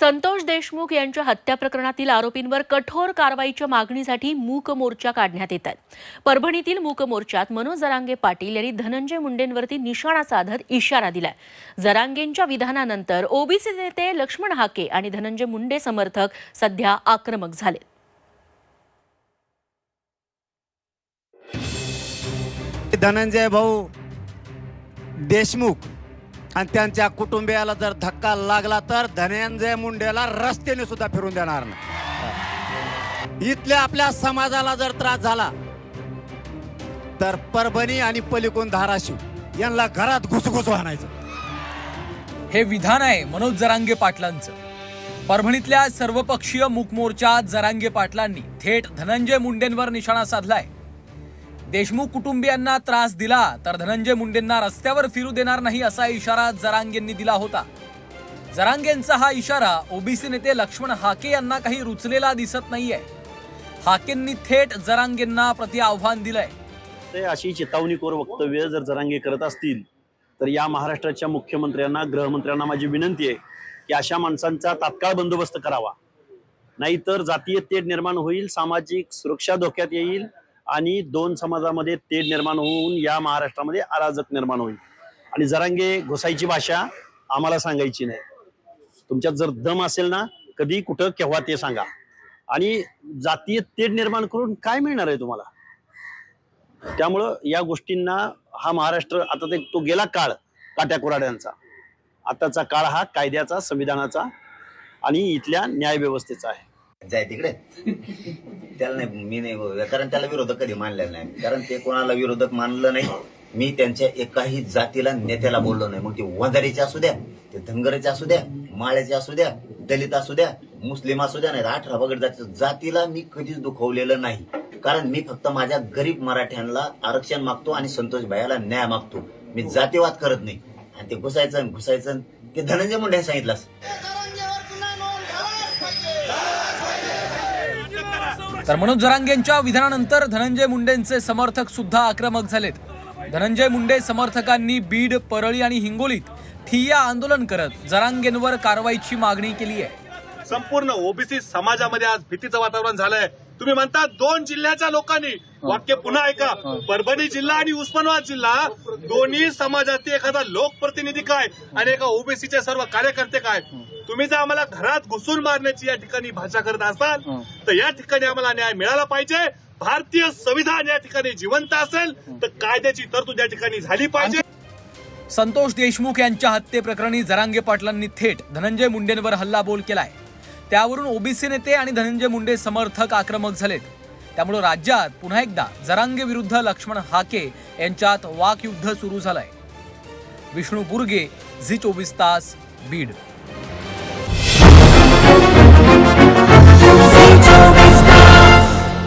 संतोष देशमुख यांच्या हत्या प्रकरणातील आरोपींवर कठोर कारवाईच्या मागणीसाठी मूक मोर्चा काढण्यात येत आहे. परभणीतील मूक मोर्चात मनोज जरांगे पाटील यांनी धनंजय मुंडेंवरती निशाणा साधत इशारा दिलाय. जरांगेंच्या विधानानंतर ओबीसी नेते लक्ष्मण हाके आणि धनंजय मुंडे समर्थक सध्या आक्रमक झाले. धनंजय भाऊ देशमुख आणि त्यांच्या कुटुंबियाला जर धक्का लागला तर धनंजय मुंडेला रस्त्याने सुद्धा फिरून देणार नाही. इथल्या आपल्या समाजाला जर त्रास झाला तर परभणी आणि पलिकोन धाराशिव यांना घरात घुसघुस आणायचं. हे विधान आहे मनोज जरांगे पाटलांचं. परभणीतल्या सर्वपक्षीय मूक मोर्चात जरांगे पाटलांनी थेट धनंजय मुंडेंवर निशाणा साधलाय. देशमुख कुटुंबियांना त्रास दिला तर धनंजय मुंडेंना रस्त्यावर फिरू देणार नाही असा इशारा जरांगेंनी दिला होता. जरांगेंचा हा इशारा ओबीसी नेते लक्ष्मण हाके यांना काही रुचलेला दिसत नाहीये. हाकेंनी थेट जरांगेंना प्रति आव्हान दिलंय. ते अशी चेतावणीकोर वक्तव्य जर जरांगे करत असतील तर या महाराष्ट्राच्या मुख्यमंत्र्यांना गृहमंत्र्यांना माझी विनंती आहे की अशा माणसांचा तात्काळ बंदोबस्त करावा. नाहीतर जातीय तेढ निर्माण होईल सामाजिक सुरक्षा धोक्यात येईल आणि दोन समाजामध्ये तेढ निर्माण होऊन या महाराष्ट्रामध्ये अराजक निर्माण होईल. आणि जरांगे घुसायची भाषा आम्हाला सांगायची नाही. तुमच्यात जर दम असेल ना कधी कुठं केव्हा ते सांगा. आणि जातीय तेढ निर्माण करून काय मिळणार आहे तुम्हाला? त्यामुळं या गोष्टींना हा महाराष्ट्र आता ते तो गेला काळ काट्याकुराड्यांचा आताचा काळ हा कायद्याचा संविधानाचा आणि इथल्या न्यायव्यवस्थेचा आहे. जाय तिकडे. त्याला नाही मी नाही कारण त्याला विरोधक कधी मानलेला नाही. कारण ते कोणाला विरोधक मानलं नाही मी त्यांच्या एकाही जातीला नेत्याला बोललो नाही. मग ते वंजारीचे असू द्या ते धनगराचे असू द्या माळ्याचे असू द्या दलित असू द्या मुस्लिम असू द्या नाही अठरा बगड जाती जातीला मी कधीच दुखवलेलं नाही. कारण मी फक्त माझ्या गरीब मराठ्यांना आरक्षण मागतो आणि संतोष भायाला न्याय मागतो. मी जातीवाद करत नाही. आणि ते घुसायचं आणि घुसायचं ते धनंजय मुंडे सांगितलं तर मनोज जरांगेंच्या विधानानंतर धनंजय मुंडेंचे समर्थक सुद्धा आक्रमक झालेत. धनंजय मुंडे समर्थकांनी बीड परळी आणि हिंगोलीत ठिय्या आंदोलन करत जरांगेंवर कारवाईची मागणी केली आहे. संपूर्ण ओबीसी समाजामध्ये आज भीतीचं वातावरण झालंय. तुम्ही म्हणता दोन जिल्ह्याच्या लोकांनी वाक्य पुन्हा ऐका. परभणी जिल्हा आणि उस्मानाबाद जिल्हा दोन्ही समाजातील एखादा लोकप्रतिनिधी काय आणि एका ओबीसीचे सर्व कार्यकर्ते काय? तुम्ही जर आम्हाला घरात घुसून मारण्याची या ठिकाणी भाषा करत असाल तर या ठिकाणी आम्हाला न्याय मिळाला पाहिजे. भारतीय संविधान या ठिकाणी जिवंत असेल तर कायद्याची तरतूद या ठिकाणी झाली पाहिजे. संतोष देशमुख यांच्या हत्येप्रकरणी जरांगे पाटलांनी थेट धनंजय मुंडेंवर हल्लाबोल केलाय. त्यावरून ओबीसी नेते आणि धनंजय मुंडे समर्थक आक्रमक झालेत. त्यामुळे राज्यात पुन्हा एकदा जरांगे विरुद्ध लक्ष्मण हाके यांच्यात वाकयुद्ध सुरू झालंय. विष्णू बुर्गे झी चोवीस तास बीड.